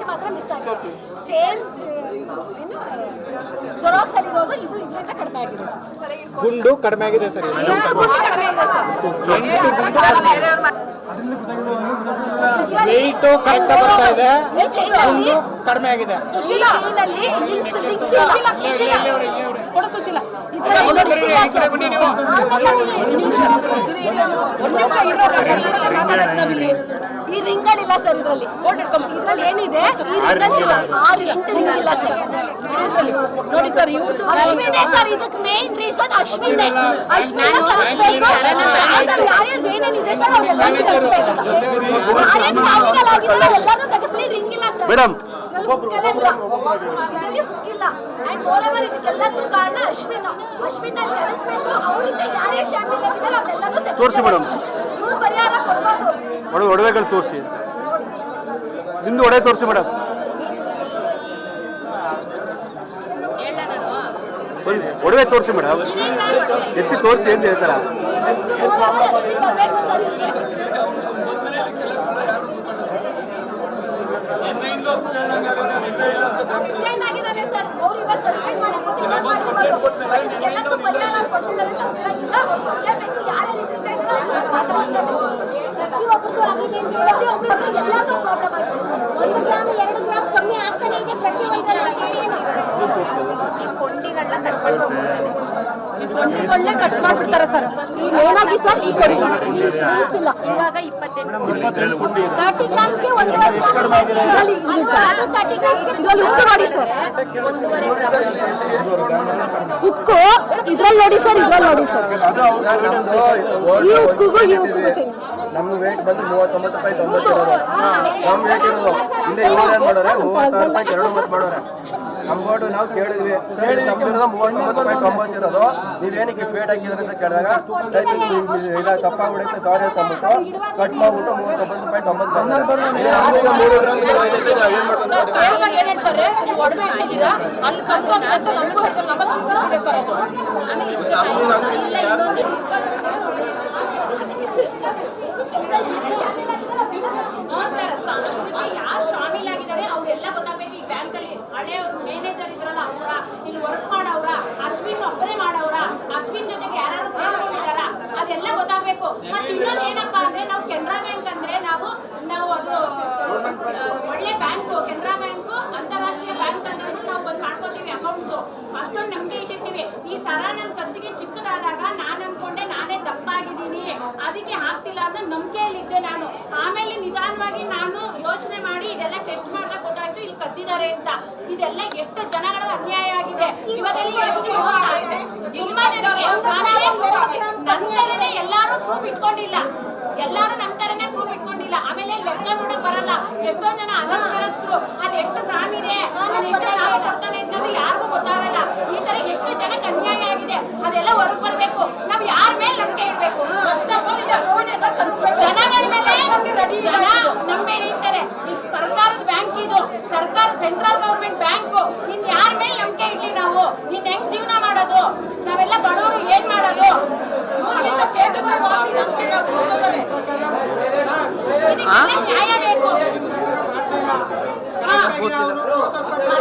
ಗುಂಡು ಮಾತ್ರ ಮಿಸ್ ಆಗಿದೆ ಸೇಲ್ ಏನು ಜೊರಾಕ್ಸ್ ಅಲ್ಲಿ ಇರೋದು ಇದು ಇದರಿಂದ ಕಡಿಮೆ ಆಗಿದೆ ಸರ್ ಗುಂಡು ಕಡಿಮೆ ಆಗಿದೆ ಸರ್ ಗುಂಡು ಕಡಿಮೆ ಇದೆ ಸರ್ ಕಡಿಮೆ ಬರ್ತಾ ಇದೆ. ಗುಂಡು ಆಗಿದೆ ಸುಶೀಲ ಇಲ್ಲ ಕೊಡು ಸುಶೀಲ. ಇಲ್ಲ ಎಲ್ಲರೂ ನಾವಿಲ್ಲಿ. ಈ ರಿಂಗಳಿಲ್ಲ ಸರ್ ಇದರಲ್ಲಿ. ಬೋರ್ಡ್ ಇಟ್ಕೊಂಬ ಇದ್ರಲ್ಲಿ ಏನಿದೆ? ಈ ರಿಂಗಲ್ಸ್ ಇಲ್ಲ ಆರು ಎಂಟು ರಿಂಗ್ ಇಲ್ಲ ಸರ್ ನೋಡಿ ಸರ್ ಇವ್ರದ್ದು ಅಶ್ವಿನೇ ಸರ್ ಇದಕ್ಕೆ ಮೇನ್ ರೀಸನ್ ಅಶ್ವಿನೇ. ಅಶ್ವಿನ ಕರೆಸ್ಬೇಕು ಅದ್ರಲ್ಲಿ ಯಾರ್ಯಾರ್ದು ಏನೇನಿದೆ ಸರ್ ಅವರೆಲ್ಲ ಕರೆಸ್ಬೇಕು. ಯಾರ್ಯಾರು ತೆಗೆಸ್ಲಿ ರಿಂಗ್ ಇಲ್ಲ ಸರ್. ಮೇಡಮ್. ಇದರಲ್ಲಿ ಹುಕ್ಕಿಲ್ಲ ಅಂಡ್ ಮೋರ್ ಓವರ್ ಇದಕ್ಕೆಲ್ಲದಕ್ಕೂ ಕಾರಣ ಅಶ್ವಿನ್. ಅಶ್ವಿನ್ ಅಲ್ಲಿ ಕರೆಸ್ಬೇಕು ಅವರಿಂದ ಯಾರ್ಯಾರು ಶಾಮಿಲ್ ಆಗಿದ್ದಾರೆ ಅದೆಲ್ಲನೂ ತೋರ್ಸಿ ಮೇಡಮ್. ಇವ್ರು ಪರಿಹಾರ ಕೊಡ್ಬೋದು. ಒಡವೆ ಒಡವೆಗಳು ತೋರಿಸಿ. ನಿಂದು ಒಡವೆ ತೋರಿಸಿ ಮೇಡಮ್. ಒಡವೆ ತೋರಿಸಿ ಮೇಡಮ್. ಎತ್ತಿ ತೋರಿಸಿ ಅಂತ ಹೇಳ್ತಾರ ಫಸ್ಟ್ ಮೋರ್ ಓವರ್ ಅಶ್ವಿನ್ ಬರಬೇಕು ಸರ್ ಇದಕ್ಕೆ ಇವತ್ತು ಪ್ರಾಬ್ಲಮ್ ಕಮ್ಮಿ ಆಗ್ತಾನೆ ಇದೆ ಪ್ರತಿ ಕೊಂಡಿಗಳನ್ನ ಕಟ್ ಮಾಡ್ಬಿಡ್ತಾರೆ ಸರ್. ಈ ಸರ್, ಈ ಕೊಂಡಿ ಲಿಂಕ್ಸ್ ಲಿಂಕ್ಸ್ ಇಪ್ಪತ್ತೆಂಟು ತರ್ಟಿ ಗ್ರಾಮ್ಸ್ಗೆ ತರ್ಟಿ ಇದರಲ್ಲಿ ಉಕ್ಕು ನೋಡಿ ಸರ್. ಉಕ್ಕು ಇದ್ರಲ್ಲಿ ನೋಡಿ ಸರ್ ಇದ್ರಲ್ಲಿ ನೋಡಿ ಸರ್. ನಮ್ದು ಈ ಉಕ್ಕುಗೂ ಈ ಉಕ್ಕುಗೂ ಚೇಂಜ್ ನಮ್ಮ ವೇಟ್ ಬಂದು ಮೂವತ್ತೊಂಬತ್ತು ರೂಪಾಯಿ ತೊಂಬತ್ತು ಇರೋದು. ನಮ್ಮ ವೇಟ್ ಇರೋದು ಇಲ್ಲೇ ಇವ್ರು ಮಾಡೋರೆ? ಮೂವತ್ತಾರು ರೂಪಾಯಿ ಎರಡು ಒಂಬತ್ತು ಮಾಡೋರೆ. ನಮ್ಗೋಡು ನಾವು ಕೇಳಿದ್ವಿ. ಸರ್ ನಮ್ದಿರೋದು ಮೂವತ್ತೊಂಬತ್ತು ರೂಪಾಯಿ ತೊಂಬತ್ತು ಇರೋದು. ನೀವೇನಕ್ಕೆ ಇಷ್ಟು ವೇಟ್ ಹಾಕಿದ್ರೆ ಅಂತ ಕೇಳಿದಾಗ ಇದಾಗ ತಪ್ಪಾಗ್ಬಿಡುತ್ತೆ ಸಾರಿ ಅಂತ ಅಂದ್ಬಿಟ್ಟು ಕಟ್ ಮಾಡ್ಬಿಟ್ಟು ಮೂವತ್ತೊಂಬತ್ತು ರೂಪಾಯಿ ತೊಂಬತ್ತು ನಮ್ಗೀಗ ಮೂರು ಗ್ರಾಮ್ ನಾವು ಏನು ಸರ್ ಕೇಳಿದಾಗ ಏನ್ ಹೇಳ್ತಾರೆ ನೀವು ಒಡವೆ ಇಟ್ಟಿದ್ದೀರಾ ಅಲ್ಲಿ ಸಂಭವ ಅಂತ ನಮಗೂ ಹೇಳ್ತಾರೆ ನಮ್ಮ ಹತ್ರ ಇದೆ ಸರ್ ಅದು ನಮ್ಗೀಗ ಹಂಗೈತೆ ಯಾರು ಯಾರು ಶಾಮೀಲ್ ಆಗಿದ್ದಾರೆ ಅವರೆಲ್ಲ ಗೊತ್ತಾಗಬೇಕು ಈ ಬ್ಯಾಂಕ್ ಅಲ್ಲಿ ಹಳೆಯವರು ಮ್ಯಾನೇಜರ್ ಇದ್ರಲ್ಲ ಅವರ ಇಲ್ಲಿ ವರ್ಕ್ ಮಾಡವ್ರ ಅಶ್ವಿನ್ ಒಬ್ಬರೇ ಮಾಡವ್ರ ಅಶ್ವಿನ್ ಜೊತೆಗೆ ಯಾರು ಸೇರ್ಕೊಂಡಿದಾರ ಅದೆಲ್ಲ ಗೊತ್ತಾಗಬೇಕು ಮತ್ತೆ ಇನ್ನೊಂದು ಏನಪ್ಪಾ ಅಂದ್ರೆ ನಾವು ಕೆನರಾ ಬ್ಯಾಂಕ್ ಅಂದ್ರೆ ನಾವು ನಾವು ಅದು, ಒಳ್ಳೆ ಬ್ಯಾಂಕ್, ಕೆನರಾ ಬ್ಯಾಂಕ್, ಅಂತಾರಾಷ್ಟ್ರೀಯ ಬ್ಯಾಂಕ್ ಅಂತ ನಾವು ಬಂದು ಮಾಡ್ಕೋತೀವಿ ಅಕೌಂಟ್ಸ್. ಅಷ್ಟೊಂದು ನಂಬಿಕೆ ಈ ಸರ ನನ್ನ ಕತ್ತಿಗೆ ಚಿಕ್ಕದಾದಾಗ ನಾನು ಅನ್ಕೊಂಡೆ ನಾನೇ ತಪ್ಪಾಗಿದ್ದೀನಿ ಅದಕ್ಕೆ ಆಗ್ತಿಲ್ಲ ಅಂತ ನಂಬಿಕೆಯಲ್ಲಿದ್ದೆ ನಾನು. ಆಮೇಲೆ ನಿಧಾನವಾಗಿ ನಾನು ಯೋಚನೆ ಮಾಡಿ ಇದೆಲ್ಲ ಟೆಸ್ಟ್ ಮಾಡಿದಾಗ ಗೊತ್ತಾಯ್ತು ಇಲ್ಲಿ ಕದ್ದಿದ್ದಾರೆ ಅಂತ. ಇದೆಲ್ಲ ಎಷ್ಟು ಜನಗಳ ಅನ್ಯಾಯ ಆಗಿದೆ. ಇವಾಗ ಎಲ್ಲಾರು ಪ್ರೂಫ್ ಇಟ್ಕೊಂಡಿಲ್ಲ. ಎಲ್ಲರೂ ನಂತರನೇ ಪ್ರೂಫ್ ಇಟ್ಕೊಂಡಿಲ್ಲ. ಆಮೇಲೆ ಲೆಕ್ಕ ನೋಡಕ್ ಬರಲ್ಲ. ಎಷ್ಟೋ ಜನ ಅನಕ್ಷರಸ್ಥರು ಅದು ಎಷ್ಟು ಗ್ರಾಮ್ ಇದೆ ಅದ್ ಎಷ್ಟು ಲಾಭ ಕೊಡ್ತಾನೆ ಅನ್ನೋದು ಯಾರಿಗೂ ಗೊತ್ತಾಗಲ್ಲ ಈ ತರ ಎಷ್ಟು ಜನಕ್ಕೆ ಅನ್ಯಾಯ ಆಗಿದೆ ಅದೆಲ್ಲ ಹೊರಗ್ ಬರ್ಬೇಕು ನಾವ್ ಯಾರ ಮೇಲೆ ನಂಬಿಕೆ ಇಡ್ಬೇಕು ಫಸ್ಟ್ ಆಫ್ ಆಲ್ ಇಲ್ಲಿ ಅಶ್ವಿನೆಲ್ಲ ಕರೆಸ್ಬೇಕು ಜನಗಳ ಮೇಲೆ ರೆಡಿ ಜನ ನಂಬೇಡಿ ಅಂತಾರೆ ಇದು ಸರ್ಕಾರದ ಬ್ಯಾಂಕ್ ಇದು ಸರ್ಕಾರ ಸೆಂಟ್ರಲ್ ಗೌರ್ಮೆಂಟ್ ಬ್ಯಾಂಕ್ ಇನ್ ಯಾರ ಮೇಲೆ ನಂಬಿಕೆ ಇಡ್ಲಿ ನಾವು ಇನ್ ಹೆಂಗ್ ಜೀವನ ಮಾಡೋದು? ನಾವೆಲ್ಲ ಬಡವರು ಏನ್ ಮಾಡೋದು? ನ್ಯಾಯ ಬೇಕು?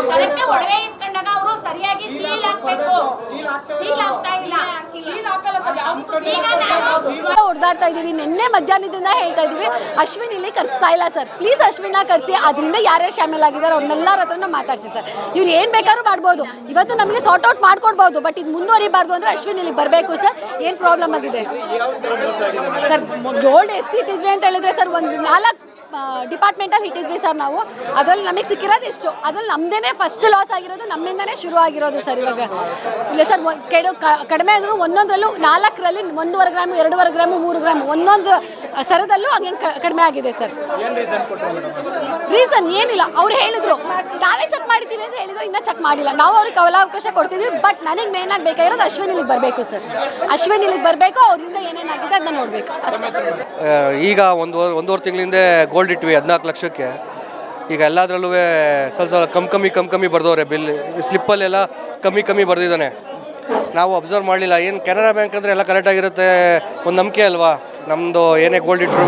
ಕರೆಕ್ಟ್ ಒಡವೆ ಇಸ್ಕೊಂಡಾಗ ಅವರು ಸರಿಯಾಗಿ ಸೀಲ್ ಹಾಕ್ಬೇಕು. ಸೀಲ್ ಆಗ್ತಾ ಇಲ್ಲ. ಸೀಲ್ ಹಾಕಲ್ಲ ಸರ್ ಯಾವ್ದಕ್ಕೂ ಹೊಡೆದಾಡ್ತಾ ಇದೀವಿ ನಿನ್ನೆ ಮಧ್ಯಾಹ್ನದಿಂದ ಹೇಳ್ತಾ ಇದೀವಿ ಅಶ್ವಿನ್ ಇಲ್ಲಿ ಕರೆಸ್ತಾ ಇಲ್ಲ ಸರ್. ಪ್ಲೀಸ್ ಅಶ್ವಿನ ಕರೆಸಿ. ಅದರಿಂದ ಯಾರ್ಯಾರು ಶಾಮಿಲ್ ಆಗಿದ್ದಾರೆ ಅವ್ರನ್ನೆಲ್ಲರ ಹತ್ರನೂ ಮಾತಾಡಿಸಿ ಸರ್. ಇವ್ರು ಏನು ಬೇಕಾದ್ರೂ ಮಾಡ್ಬೋದು. ಇವತ್ತು ನಮಗೆ ಸಾರ್ಟ್ ಔಟ್ ಮಾಡ್ಕೊಡ್ಬೋದು. ಬಟ್ ಇದು ಮುಂದುವರಿಬಾರ್ದು ಅಂದ್ರೆ ಅಶ್ವಿನ್ ಇಲ್ಲಿ ಬರಬೇಕು ಸರ್. ಏನು ಪ್ರಾಬ್ಲಮ್ ಆಗಿದೆ? ಸರ್ ಗೋಲ್ಡ್ ಎಷ್ಟು ಇದ್ವಿ ಅಂತ ಹೇಳಿದ್ರೆ ಸರ್, ಒಂದು ನಾಲ್ಕು ಡಿಪಾರ್ಟ್ಮೆಂಟಲ್ಲಿ ಇಟ್ಟಿದ್ವಿ ಸರ್ ನಾವು. ಅದರಲ್ಲಿ ನಮಗೆ ಸಿಕ್ಕಿರೋದು ಇಷ್ಟು. ಅದ್ರಲ್ಲಿ ನಮ್ಮದೇ ಫಸ್ಟ್ ಲಾಸ್ ಆಗಿರೋದು ನಮ್ಮಿಂದನೇ ಶುರು ಆಗಿರೋದು ಸರ್ ಇವಾಗ. ಇಲ್ಲ ಸರ್ ಕೆಡು ಕಡಿಮೆ ಅಂದರೂ ಒಂದೊಂದರಲ್ಲೂ ನಾಲ್ಕರಲ್ಲಿ ಒಂದೂವರೆ ಗ್ರಾಮು ಎರಡೂವರೆ ಗ್ರಾಮು ಮೂರು ಗ್ರಾಮು ಒಂದೊಂದು ಸರದಲ್ಲೂ ಹಂಗೆ ಕಡಿಮೆ ಆಗಿದೆ ಸರ್ ರೀಸನ್ ಏನಿಲ್ಲ. ಅವ್ರು ಹೇಳಿದ್ರು ಇನ್ನೂ ಚೆಕ್ ಮಾಡಿಲ್ಲ. ನಾವು ಅವ್ರಿಗೆ ಕವಲಾವಕಾಶ ಕೊಡ್ತಿದ್ವಿ ಬಟ್ ನನಗೆ ಮೇನ್ ಆಗಿ ಬೇಕಾಗಿರೋದು ಅಶ್ವಿನ್ ಇಲ್ಲಿಗೆ ಬರಬೇಕು ಸರ್ ಅಶ್ವಿನ್ ಇಲ್ಲಿಗೆ ಬರಬೇಕು, ಅವರಿಂದ ಏನೇನಾಗಿದೆ ಅದನ್ನ ನೋಡಬೇಕು. ಅಷ್ಟೇ. ಈಗ ಒಂದು ಒಂದೂವರೆ ತಿಂಗಳಿಂದ ಗೋಲ್ಡ್ ಇಟ್ವಿ, ಹದಿನಾಲ್ಕು ಲಕ್ಷಕ್ಕೆ. ಈಗ ಎಲ್ಲದರಲ್ಲೂ ಸ್ವಲ್ಪ ಸ್ವಲ್ಪ ಕಮ್ಮಿ ಕಮ್ಮಿ, ಕಮ್ ಕಮ್ಮಿ ಬರ್ದವ್ರೆ ಬಿಲ್. ಸ್ಲಿಪ್ಪಲ್ಲೆಲ್ಲ ಕಮ್ಮಿ ಕಮ್ಮಿ ಬರ್ದಿದ್ದಾನೆ. ನಾವು ಅಬ್ಸರ್ವ್ ಮಾಡಲಿಲ್ಲ. ಏನು ಕೆನರಾ ಬ್ಯಾಂಕ್ ಅಂದರೆ ಎಲ್ಲ ಕರೆಕ್ಟಾಗಿರುತ್ತೆ ಒಂದು ನಂಬಿಕೆ ಅಲ್ವಾ? ನಮ್ಮದು ಏನೇ ಗೋಲ್ಡ್ ಇಟ್ಟರು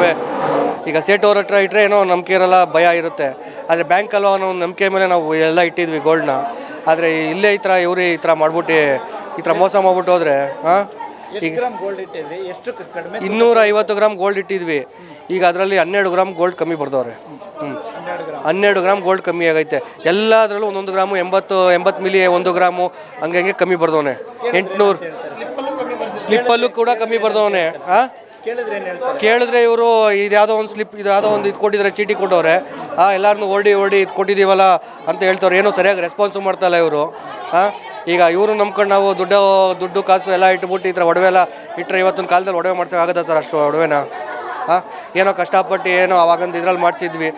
ಈಗ ಸೇಟ್ ಅವ್ರ ಹತ್ರ ಇಟ್ಟರೆ ಏನೋ ನಂಬಿಕೆ ಇರೋಲ್ಲ ಭಯ ಇರುತ್ತೆ. ಆದರೆ ಬ್ಯಾಂಕ್ ಅಲ್ವಾ ಅನ್ನೋ ಒಂದು ನಂಬಿಕೆ ಮೇಲೆ ನಾವು ಎಲ್ಲ ಇಟ್ಟಿದ್ವಿ ಗೋಲ್ಡ್ನ ಆದರೆ ಇಲ್ಲೇ ಈ ಥರ ಇವ್ರಿ ಈ ಥರ ಮಾಡ್ಬಿಟ್ಟು ಈ ಥರ ಮೋಸ ಮಾಡ್ಬಿಟ್ಟು ಹೋದರೆ ಹಾಂ? ಈಗ ಇನ್ನೂರ ಐವತ್ತು ಗ್ರಾಮ್ ಗೋಲ್ಡ್ ಇಟ್ಟಿದ್ವಿ. ಈಗ ಅದರಲ್ಲಿ ಹನ್ನೆರಡು ಗ್ರಾಮ್ ಗೋಲ್ಡ್ ಕಮ್ಮಿ ಬರ್ದವ್ರೆ. ಹ್ಞೂ ಹನ್ನೆರಡು ಗ್ರಾಮ್. ಗೋಲ್ಡ್ ಕಮ್ಮಿ ಆಗೈತೆ. ಎಲ್ಲದರಲ್ಲೂ ಒಂದೊಂದು ಗ್ರಾಮು ಎಂಬತ್ತು ಎಂಬತ್ತು ಮಿಲಿ ಒಂದು ಗ್ರಾಮು ಹಂಗೆ ಹಂಗೆ ಕಮ್ಮಿ ಬರ್ದವನೆ. ಎಂಟುನೂರು. ಸ್ಲಿಪ್ಪಲ್ಲೂ ಕೂಡ ಕಮ್ಮಿ ಬರ್ದವನೆ. ಹಾಂ? ಕೇಳಿದ್ರೆ ಇವರು ಇದು ಯಾವುದೋ ಒಂದು ಸ್ಲಿಪ್ ಇದು ಯಾವುದೋ ಒಂದು ಇದು ಕೊಟ್ಟಿದ್ದಾರೆ, ಚೀಟಿ ಕೊಟ್ಟವ್ರೆ. ಹಾಂ ಎಲ್ಲರನ್ನೂ ಓಡಿ ಓಡಿ ಇದು ಕೊಟ್ಟಿದ್ದೀವಲ್ಲ ಅಂತ ಹೇಳ್ತವ್ರೆ. ಏನೋ ಸರಿಯಾಗಿ ರೆಸ್ಪಾನ್ಸು ಮಾಡ್ತಾಯಿಲ್ಲ ಇವರು. ಹಾಂ ಈಗ ಇವರು ನಂಬ್ಕೊಂಡು ನಾವು ದುಡ್ಡು ದುಡ್ಡು, ಕಾಸು ಎಲ್ಲ ಇಟ್ಬಿಟ್ಟು ಈ ಥರ ಒಡವೆ ಎಲ್ಲ ಇಟ್ಟರೆ ಇವತ್ತಿನ ಕಾಲದಲ್ಲಿ ಒಡವೆ ಮಾಡ್ಸೋಕ್ಕಾಗತ್ತಾ ಸರ್ ಅಷ್ಟು ಒಡವೆನ? ಹಾಂ ಏನೋ ಕಷ್ಟಪಟ್ಟು ಏನೋ ಆವಾಗಂದು ಇದ್ರಲ್ಲಿ ಮಾಡಿಸಿದ್ವಿ.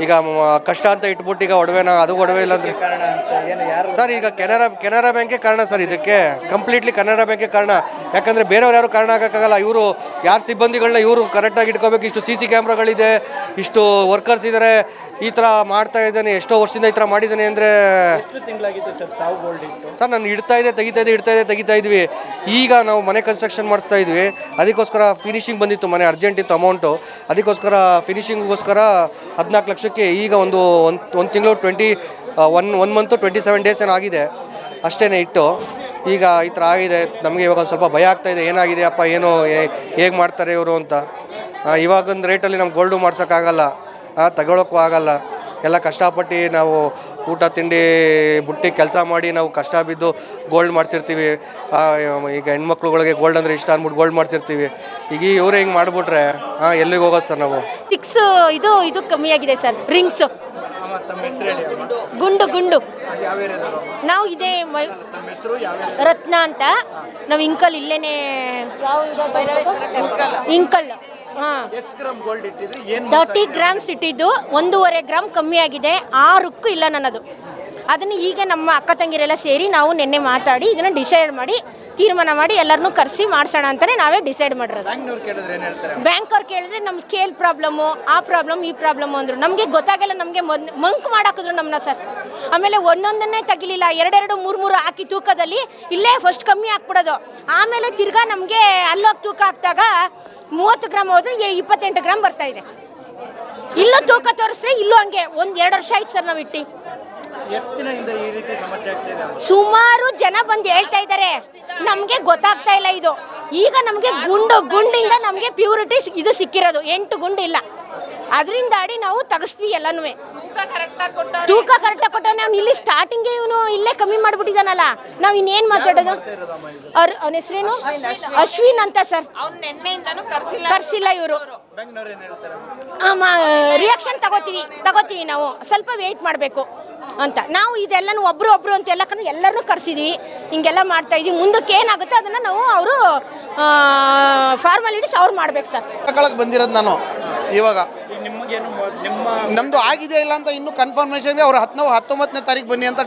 ಈಗ ಮ- ಕಷ್ಟ ಅಂತ ಇಟ್ಬಿಟ್ಟು ಈಗ ಒಡವೆನ ಅದು ಒಡವೆ ಇಲ್ಲ ಅಂದ್ರೆ ಕಾರಣ ಅಂತ ಏನು ಯಾರು ಸರ್ ಈಗ ಕೆನರಾ ಕೆನರಾ ಬ್ಯಾಂಕೇ ಕಾರಣ ಸರ್ ಇದಕ್ಕೆ. ಕಂಪ್ಲೀಟ್ಲಿ ಕೆನರಾ ಬ್ಯಾಂಕೇ ಕಾರಣ. ಯಾಕಂದರೆ ಬೇರೆಯವ್ರು ಯಾರು ಕಾರಣ ಆಗಕ್ಕಾಗಲ್ಲ. ಇವರು ಯಾರು ಸಿಬ್ಬಂದಿಗಳನ್ನ ಇವರು ಕರೆಕ್ಟಾಗಿ ಇಟ್ಕೋಬೇಕು. ಇಷ್ಟು ಸಿ ಸಿ ಕ್ಯಾಮ್ರಾಗಳಿದೆ ಇಷ್ಟು ವರ್ಕರ್ಸ್ ಇದ್ದಾರೆ ಈ ಥರ ಮಾಡ್ತಾ ಇದ್ದಾನೆ. ಎಷ್ಟೋ ವರ್ಷದಿಂದ ಈ ಥರ ಮಾಡಿದ್ದಾನೆ ಅಂದರೆ ಎಷ್ಟು ತಿಂಗಳಾಗಿತ್ತು ಸರ್ ತಾವು ಗೋಲ್ಡ್ ಇಟ್ಟು? ಸರ್ ನಾನು ಇಡ್ತಾ ಇದೆ ತೆಗಿತಾ ಇದೆ ಇಡ್ತಾ ಇದೆ ತೆಗಿತಾ ಇದ್ವಿ. ಈಗ ನಾವು ಮನೆ ಕನ್ಸ್ಟ್ರಕ್ಷನ್ ಮಾಡಿಸ್ತಾ ಇದ್ವಿ. ಅದಕ್ಕೋಸ್ಕರ ಫಿನಿಶಿಂಗ್ ಬಂದಿತ್ತು ಮನೆ ಅರ್ಜೆಂಟ್ ಇತ್ತು ಅಮೌಂಟು ಅದಕ್ಕೋಸ್ಕರ ಫಿನಿಶಿಂಗ್ಗೋಸ್ಕರ ಹದಿನಾಲ್ಕು ಲಕ್ಷಕ್ಕೆ ಈಗ ಒಂದು ಒಂದು ಒಂದು ತಿಂಗಳು twenty one one month twenty seven days ಏನೋ ಆಗಿದೆ. ಅಷ್ಟೇ ಇಟ್ಟು, ಈಗ ಈ ಥರ ಆಗಿದೆ, ನಮಗೆ ಇವಾಗ ಒಂದು ಸ್ವಲ್ಪ ಭಯ ಆಗ್ತಾಯಿದೆ ಏನಾಗಿದೆ, ಅಪ್ಪ, ಏನು ಹೇಗೆ ಮಾಡ್ತಾರೆ ಇವರು ಅಂತ. ಇವಾಗೊಂದು ರೇಟಲ್ಲಿ ನಮ್ಗೆ ಗೋಲ್ಡು ಮಾಡ್ಸೋಕ್ಕಾಗಲ್ಲ ತಗೊಳ್ಳೋಕ್ಕೂ ಆಗಲ್ಲ. ಎಲ್ಲ ಕಷ್ಟಪಟ್ಟು ನಾವು ಊಟ, ತಿಂಡಿ, ಬುಟ್ಟಿ ಕೆಲಸ ಮಾಡಿ ನಾವು ಕಷ್ಟ ಬಿದ್ದು ಗೋಲ್ಡ್ ಮಾಡಿಸಿರ್ತೀವಿ. ಈಗ ಹೆಣ್ಮಕ್ಳುಗಳಿಗೆ ಗೋಲ್ಡ್ ಅಂದರೆ ಇಷ್ಟ ಅಂದ್ಬಿಟ್ಟು ಗೋಲ್ಡ್ ಮಾಡ್ಸಿರ್ತೀವಿ. ಈಗ ಇವ್ರು ಹಿಂಗೆ ಮಾಡಿಬಿಟ್ರೆ ಹಾಂ ಎಲ್ಲಿಗೆ ಹೋಗೋದು ಸರ್ ನಾವು? ಸಿಕ್ಸ್ ಇದು ಇದು ಕಮ್ಮಿಯಾಗಿದೆ ಸರ್. ರಿಂಗ್ಸು ತಮ್ಮ ಹೆಸರು ಹೇಳಿ ಅಮ್ಮ. ಗುಂಡು ಗುಂಡು ಯಾವ ಏರಿಯಾದವರು ನಾವು ಇದೇ ಮ- ತಮ್ಮ ಹೆಸರು ಯಾವ ರತ್ನ ಅಂತ. ನಾವು ಇಂಕಲ್ ಇಲ್ಲೇನೆ ಇಂಕಲ್. ಹಾಂ. ಎಷ್ಟು ಗ್ರಾಮ್ ಗೋಲ್ಡ್ ಇಟ್ಟಿದ್ರಿ? ಏನು ತರ್ಟಿ ಗ್ರಾಮ್ಸ್ ಇಟ್ಟಿದ್ದು ಒಂದೂವರೆ ಗ್ರಾಮ್ ಕಮ್ಮಿ ಆಗಿದೆ. ಆರುಕ್ಕೂ ಇಲ್ಲ ನನ್ನದು. ಅದನ್ನು ಈಗ ನಮ್ಮ ಅಕ್ಕ ತಂಗಿರೆಲ್ಲ ಸೇರಿ ನಾವು ನಿನ್ನೆ ಮಾತಾಡಿ ಇದನ್ನು ಡಿಸೈಡ್ ಮಾಡಿ ತೀರ್ಮಾನ ಮಾಡಿ ಎಲ್ಲರನ್ನೂ ಕರೆಸಿ ಮಾಡ್ಸೋಣ ಅಂತಲೇ ನಾವೇ ಡಿಸೈಡ್ ಮಾಡಿರೋದು. ಬ್ಯಾಂಕ್ ಅವ್ರು ಕೇಳಿದ್ರೆ ನಮ್ಮ ಸ್ಕೇಲ್ ಪ್ರಾಬ್ಲಮ್ಮು ಆ ಪ್ರಾಬ್ಲಮ್ ಈ ಪ್ರಾಬ್ಲಮ್ ಅಂದರು. ನಮಗೆ ಗೊತ್ತಾಗಲ್ಲ ನಮಗೆ ಮಂಕ್ ಮಾಡಾಕಿದ್ರು ನಮ್ಮನ್ನ ಸರ್ ಆಮೇಲೆ ಒಂದೊಂದನ್ನೇ ತಗಿಲಿಲ್ಲ ಎರಡೆರಡು ಮೂರು ಮೂರು ಹಾಕಿ ತೂಕದಲ್ಲಿ ಇಲ್ಲೇ ಫಸ್ಟ್ ಕಮ್ಮಿ ಹಾಕ್ಬಿಡೋದು ಆಮೇಲೆ ತಿರ್ಗಾ ನಮಗೆ ಅಲ್ಲೋಗಿ ತೂಕ ಹಾಕಿದಾಗ ಮೂವತ್ತು ಗ್ರಾಮ್ ಹೋದ್ರೆ ಇಪ್ಪತ್ತೆಂಟು ಗ್ರಾಮ್ ಬರ್ತಾ ಇದೆ. ಇಲ್ಲೂ ತೂಕ ತೋರಿಸ್ರೆ ಇಲ್ಲೂ ಹಂಗೆ. ಒಂದು ಎರಡು ವರ್ಷ ಆಯ್ತು ಸರ್ ನಾವು ಇಟ್ಟು. ಸುಮಾರು ಜನ ಬಂದು ಹೇಳ್ತಾ ಇದ್ದಾರೆ. ನಮಗೆ ಗೊತ್ತಾಗ್ತಾ ಇಲ್ಲ ಇದು. ಈಗ ನಮಗೆ ಗುಂಡು, ಗುಂಡಿಂದ ನಮಗೆ ಪ್ಯೂರಿಟಿ ಇದು ಸಿಕ್ಕಿರೋದು. ಎಂಟು ಗುಂಡು ಇಲ್ಲ ಅದರಿಂದ ಆಡಿ ನಾವು ತೆಗಿಸ್ತೀವಿ ಎಲ್ಲನೂ ತೂಕ ಕರೆಕ್ಟಾಗಿ ಕೊಟ್ಟ ಅವ್ನು ಇಲ್ಲಿ ಸ್ಟಾರ್ಟಿಂಗೇ ಇವನು ಇಲ್ಲೇ ಕಮ್ಮಿ ಮಾಡಿಬಿಟ್ಟಿದ್ದಾನಲ್ಲ ನಾವು ಇನ್ನೇನು ಮಾತಾಡೋದು? ಅವ್ರ ಅವನ ಹೆಸರೇನು? ಅಶ್ವಿನ್ ಅಂತ ಸರ್. ಕರ್ಸಿಲ್ಲ ಕರ್ಸಿಲ್ಲ ಇವರು. ಬ್ಯಾಂಕ್ನವ್ರು ಏನು ಹೇಳ್ತಾರೆ? ರಿಯಾಕ್ಷನ್ ತಗೋತೀವಿ ತಗೋತೀವಿ ನಾವು. ಸ್ವಲ್ಪ ವೆಯ್ಟ್ ಮಾಡಬೇಕು ಅಂತ. ನಾವು ಇದೆಲ್ಲನೂ ಒಬ್ರು ಒಬ್ರು ಅಂತ ಎಲ್ಲ ಕಣ್ಣು ಎಲ್ಲರನ್ನೂ ಕರೆಸಿದ್ವಿ. ಹಿಂಗೆಲ್ಲ ಮಾಡ್ತಾ ಇದೀವಿ. ಮುಂದಕ್ಕೆ ಏನಾಗುತ್ತೆ ಅದನ್ನು ನಾವು ಅವರು ಫಾರ್ಮಾಲಿಟೀಸ್ ಅವ್ರು ಮಾಡ್ಬೇಕು ಸರ್. ಬಂದಿರೋದು ನಾನು ಇವಾಗ. ನಮ್ಮದು ಆಗಿದೆ ಇಲ್ಲ ಅಂತ ಇನ್ನೂ ಕನ್ಫರ್ಮೇಷನ್ಗೆ ಅವ್ರು ಹತ್ತು ಹತ್ತೊಂಬತ್ತನೇ ತಾರೀಕು ಬನ್ನಿ ಅಂತ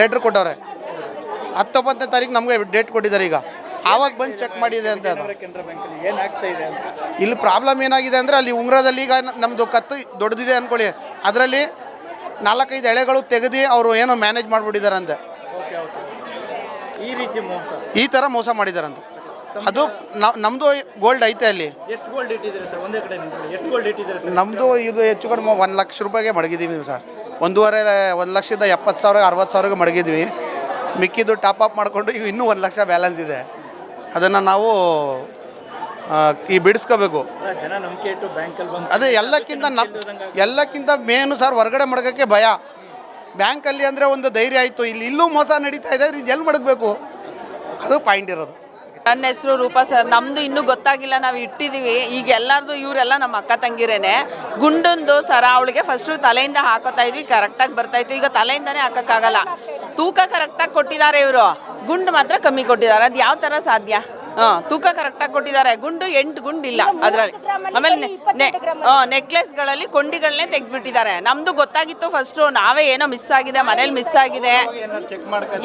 ಲೆಟ್ರ್ ಕೊಟ್ಟವ್ರೆ. ಹತ್ತೊಂಬತ್ತನೇ ತಾರೀಕು ನಮಗೆ ಡೇಟ್ ಕೊಟ್ಟಿದ್ದಾರೆ ಈಗ. ಆವಾಗ ಬಂದು ಚೆಕ್ ಮಾಡಿದೆ ಅಂತ ಅದು. ಇಲ್ಲಿ ಪ್ರಾಬ್ಲಮ್ ಏನಾಗಿದೆ ಅಂದರೆ ಅಲ್ಲಿ ಉಂಗ್ರದಲ್ಲಿ ಈಗ ನಮ್ಮದು ಕತ್ತು ದೊಡ್ಡದಿದೆ ಅಂದ್ಕೊಳ್ಳಿ ಅದರಲ್ಲಿ ನಾಲ್ಕೈದು ಎಳೆಗಳು ತೆಗೆದು ಅವರು ಏನೋ ಮ್ಯಾನೇಜ್ ಮಾಡಿಬಿಟ್ಟಿದ್ದಾರಂತೆ. ಈ ರೀತಿ ಮೋಸ. ಈ ಥರ ಮೋಸ ಮಾಡಿದಾರಂತೆ ಅದು ನಮ್ಮದು ಗೋಲ್ಡ್ ಐತೆ ಅಲ್ಲಿ. ಎಷ್ಟು ಗೋಲ್ಡ್ ಇಟ್ಟಿದ್ದೀರಿ ಸರ್? ಒಂದೇ ಕಡೆ ಎಷ್ಟು ಗೋಲ್ಡ್ ಇಟ್ಟಿದ್ದೀರಿ ಸರ್? ನಮ್ಮದು ಇದು ಹೆಚ್ಚು ಕಡಿಮೆ ಒಂದು ಲಕ್ಷ ರೂಪಾಯಿಗೆ ಮಡಗಿದ್ದೀವಿ ಸರ್. ಒಂದೂವರೆ ಒಂದು ಲಕ್ಷದ ಎಪ್ಪತ್ತು ಸಾವಿರ ಅರವತ್ತು ಸಾವಿರಗೆ ಮಡಗಿದ್ವಿ. ಮಿಕ್ಕಿದ್ದು ಟಾಪ್ ಅಪ್ ಮಾಡಿಕೊಂಡು ಈಗ ಇನ್ನೂ ಒಂದು ಲಕ್ಷ ಬ್ಯಾಲೆನ್ಸ್ ಇದೆ. ಅದನ್ನು ನಾವು ಈ ಬಿಡಿಸ್ಕೋಬೇಕು. ಅದೇ ಎಲ್ಲಕ್ಕಿಂತ ನಮ್ಮ ಎಲ್ಲಕ್ಕಿಂತ ಮೇನು ಸರ್ ಹೊರಗಡೆ ಮಡಗೋಕ್ಕೆ ಭಯ. ಬ್ಯಾಂಕಲ್ಲಿ ಅಂದರೆ ಒಂದು ಧೈರ್ಯ ಆಯಿತು. ಇಲ್ಲಿ ಇಲ್ಲೂ ಮೋಸ ನಡೀತಾ ಇದೆ ಇದು ಎಲ್ಲಿ ಮಡಗಬೇಕು. ಅದು ಪಾಯಿಂಟ್ ಇರೋದು. ನನ್ನ ಹೆಸರು ರೂಪಾ ಸರ್. ನಮ್ದು ಇನ್ನೂ ಗೊತ್ತಾಗಿಲ್ಲ, ನಾವು ಇಟ್ಟಿದ್ದೀವಿ ಈಗ ಎಲ್ಲರದು ಇವರೆಲ್ಲ ನಮ್ಮ ಅಕ್ಕ ತಂಗಿರೇನೆ. ಗುಂಡೊಂದು ಸರ ಅವಳಿಗೆ ಫಸ್ಟು ತಲೆಯಿಂದ ಹಾಕೋತಾ ಇದ್ವಿ ಕರೆಕ್ಟಾಗಿ ಬರ್ತಾ ಇತ್ತು. ಈಗ ತಲೆಯಿಂದನೇ ಹಾಕೋಕ್ಕಾಗಲ್ಲ. ತೂಕ ಕರೆಕ್ಟಾಗಿ ಕೊಟ್ಟಿದ್ದಾರೆ ಇವರು. ಗುಂಡು ಮಾತ್ರ ಕಮ್ಮಿ ಕೊಟ್ಟಿದ್ದಾರೆ. ಅದು ಯಾವ ಥರ ಸಾಧ್ಯ? ಹಾಂ ತೂಕ ಕರೆಕ್ಟಾಗಿ ಕೊಟ್ಟಿದ್ದಾರೆ. ಗುಂಡು ಎಂಟು ಗುಂಡು ಇಲ್ಲ ಅದರಲ್ಲಿ. ಆಮೇಲೆ ನೆಕ್ಲೆಸ್ಗಳಲ್ಲಿ ಕೊಂಡಿಗಳನ್ನೇ ತೆಗ್ದ್ಬಿಟ್ಟಿದ್ದಾರೆ. ನಮ್ದು ಗೊತ್ತಾಗಿತ್ತು ಫಸ್ಟು ನಾವೇ ಏನೋ ಮಿಸ್ ಆಗಿದೆ ಮನೇಲಿ ಮಿಸ್ ಆಗಿದೆ.